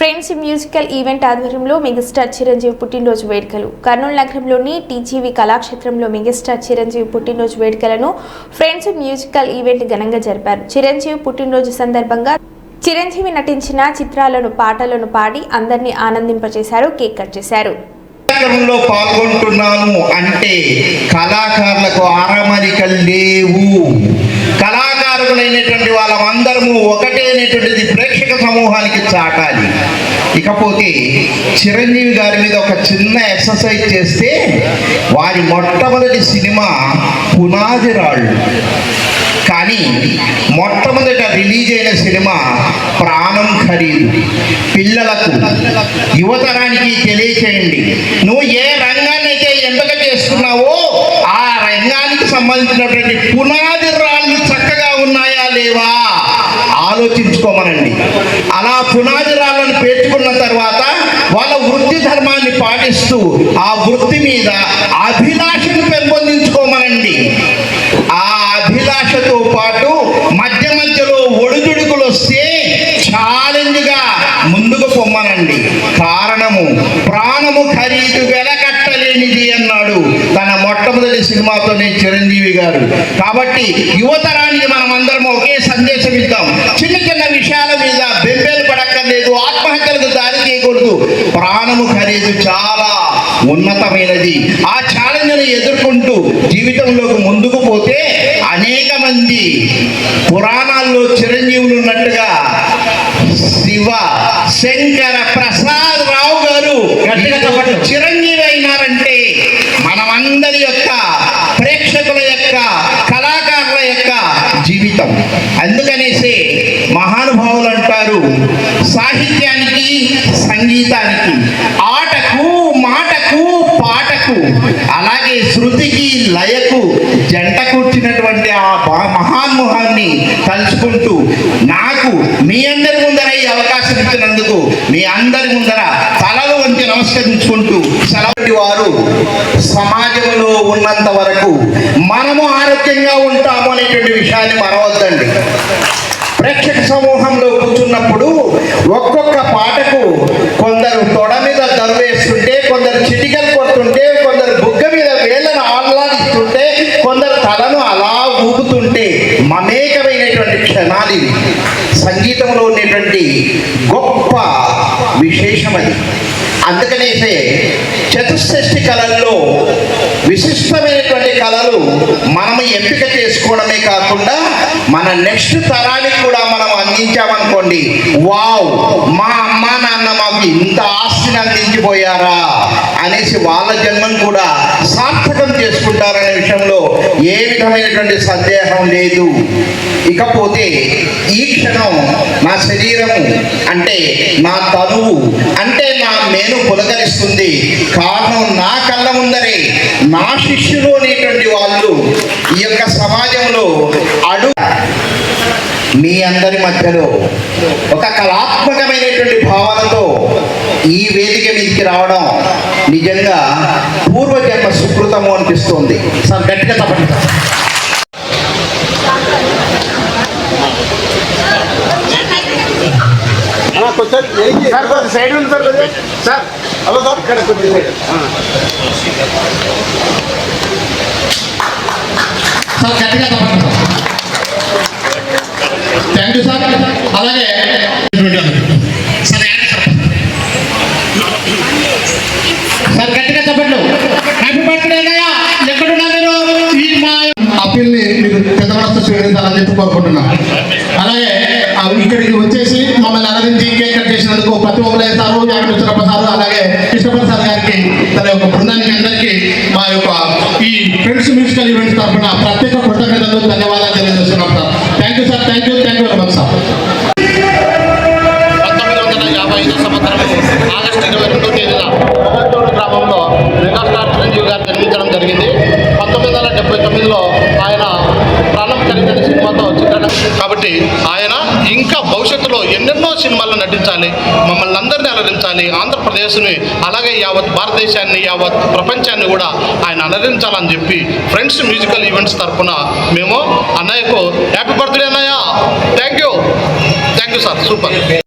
Friends musical event ఆధ్వర్యంలో megastar Chiranjeevi పుట్టినరోజు వేడుకలు. కర్నూలు నగరంలోని టీజీవీ కళాక్షేత్రంలో మెగాస్టార్ చిరంజీవి పుట్టినరోజు వేడుకలను ఫ్రెండ్స్ మ్యూజికల్ ఈవెంట్ ఘనంగా జరిపారు. చిరంజీవి పుట్టినరోజు సందర్భంగా చిరంజీవి నటించిన చిత్రాలను పాటలను పాడి అందరినీ ఆనందింపజేశారు కేక్ కట్ చేశారు. కార్యక్రమంలో పాల్గొంటున్నాను అంటే కళాకారులకు ఆరమరికలు లేవు. కళాకారులైనటువంటి వాళ్ళమందరము ఒకటే అనేటువంటిది ప్రేక్షక సమూహానికి చాటాలి. ఇకపోతే చిరంజీవి గారి మీద ఒక చిన్న ఎక్సర్సైజ్ చేస్తే వారి మొట్టమొదటి సినిమా పునాది రాళ్ళు. కానీ మొట్టమొదట రిలీజ్ అయిన సినిమా ప్రాణం ఖరీదు. పిల్లలకు యువతరానికి తెలియచేయండి. నువ్వు ఏ రంగాన్ని అయితే ఎంపిక చేసుకున్నావో ఆ రంగానికి సంబంధించినటువంటి పునాది లేవా ఆలోచించుకోమనండి. అలా పునాది రాళ్ళను పేర్చుకున్న తర్వాత వాళ్ళ వృత్తి ధర్మాన్ని పాటిస్తూ ఆ వృత్తి మీద అభిలాషను పెంపొందించుకోమనండి. ఆ అభిలాషతో పాటు మధ్య మధ్యలో ఒడిదుడుకులు వస్తే ఛాలెంజ్గా ముందుకు పొమ్మనండి. కారణము ప్రాణము ఖరీదు వెలకట్టలేనిది అన్నాడు తన మొట్టమొదటి సినిమాతోనే చిరంజీవి గారు. కాబట్టి యువతరానికి మనం అందరం ఒకే సందేశం ఇద్దాం చిన్న చిన్న విషయాల మీద బెంబేలు పడక్కర్లేదు ఆత్మహత్యలకు దారి ప్రాణము ఖరీదు చాలా ఉన్నతమైనది. ఆ ఛాలెంజ్ను ఎదుర్కొంటూ జీవితంలోకి ముందుకు పోతే అనేక మంది పురాణాల్లో చిరంజీవులు ఉన్నట్టుగా శివ శంకర ప్ర రావు గారు గట్టిగా చెప్పండి చిరంజీవి అయినారంటే మనమందరి యొక్క ప్రేక్షకుల యొక్క కళాకారుల యొక్క జీవితం. అందుకనేసే మహానుభావులు అంటారు సాహిత్యానికి సంగీతానికి ఆటకు మాటకు పాటకు అలాగే శృతికి లయకు జంట కూర్చున్నటువంటి ఆ బా- మహాన్ముహాన్ని తలుచుకుంటూ నాకు మీ అందరి ముందర ఈ అవకాశం ఇచ్చినందుకు మీ అందరి ముందర తలలు సెలవు వారు సమాజంలో ఉన్నంత వరకు మనము ఆరోగ్యంగా ఉంటాము అనేటువంటి విషయాన్ని మరవద్దండి. ప్రేక్షక సమూహంలో కూర్చున్నప్పుడు ఒక్కొక్క పాటకు కొందరు తొడ మీద దరువేస్తుంటే కొందరు చిటికలు కొడుతుంటే కొందరు బుగ్గ మీద వేళ్ళను ఆహ్లాదిస్తుంటే కొందరు తలను అలా ఊపుతుంటే మమేకమైనటువంటి క్షణాలు ఇవి. సంగీతంలో ఉండేటువంటి గొప్ప విశేషం అది. అందుకనేసే చతుష్షష్టి కళల్లో విశిష్టమైనటువంటి కళలు మనము ఎంపిక చేసుకోవడమే కాకుండా మన నెక్స్ట్ తరానికి కూడా మనం అందించామనుకోండి వావ్ మా అమ్మ నాన్న మాకు ఇంత ఆస్తిని అందించిపోయారా? అనేసి వాళ్ళ జన్మను కూడా సార్థకం చేసుకుంటారనే విషయంలో ఏ విధమైనటువంటి సందేహం లేదు. ఇకపోతే ఈ క్షణం నా శరీరము అంటే నా తనువు అంటే నా మేను పులకరిస్తుంది. కారణం నా కళ్ళ ముందరే నా శిష్యులు అనేటువంటి వాళ్ళు ఈ యొక్క సమాజంలో అడు మీ అందరి మధ్యలో ఒక కళాత్మకమైనటువంటి భావనతో ఈ వేదిక మీదకి రావడం నిజంగా పూర్వజన్మ సుకృతము అనిపిస్తుంది. సార్ గట్టిగా తప్పండి. సార్. కొంచెం సైడ్ ఉంది సార్ కొంచెం. Sir hello sir. ఇక్కడ కొంచెం సైడ్. సార్ గట్టిగా తప్పండి. సార్ థ్యాంక్ యూ సార్ అలాగే సార్ గట్టిగా చెప్పండి హ్యాపీ బర్త్డే ఎక్కడున్నా మీరు? ఈ మా అప్పీల్ని మీరు పెద్ద మనసు స్వీకరించాలని చెప్పి అలాగే ఇక్కడికి వచ్చేసి మమ్మల్ని అలరించి కేక్ కట్ చేసినందుకు ప్రతి ఒక్కరు సారు యాగమిశ్వరప్ప సారు అలాగే కృష్ణప్రసాద్ గారికి తన యొక్క బృందానికి అందరికీ మా యొక్క ఈ ఫ్రెండ్స్ మ్యూజికల్ ఈవెంట్స్ తరఫున ప్రత్యేక కృతజ్ఞతలు ధన్యవాదాలు తెలియజేస్తున్నాం sir. Thank you sir thank you thank you very much sir పంతొమ్మిది వందల యాభై ఐదో సంవత్సరం ఆగస్టు ఇరవై రెండో తేదీన మొగల్తోడు గ్రామంలో మెగాస్టార్ చిరంజీవి గారు జన్మించడం జరిగింది. పంతొమ్మిది వందల డెబ్బై తొమ్మిదిలో ఆయన ప్రాణం సినిమాతో చిత్రణ కాబట్టి ఆయన ఎన్నెన్నో సినిమాల్లో నటించాలి మమ్మల్ని అందరినీ అలరించాలి ఆంధ్రప్రదేశ్ని అలాగే యావత్ భారతదేశాన్ని యావత్ ప్రపంచాన్ని కూడా ఆయన అలరించాలని చెప్పి ఫ్రెండ్స్ మ్యూజికల్ ఈవెంట్స్ తరఫున మేము అన్నయ్యకు హ్యాపీ బర్త్డే అన్నయ్య. Thank you thank you sir super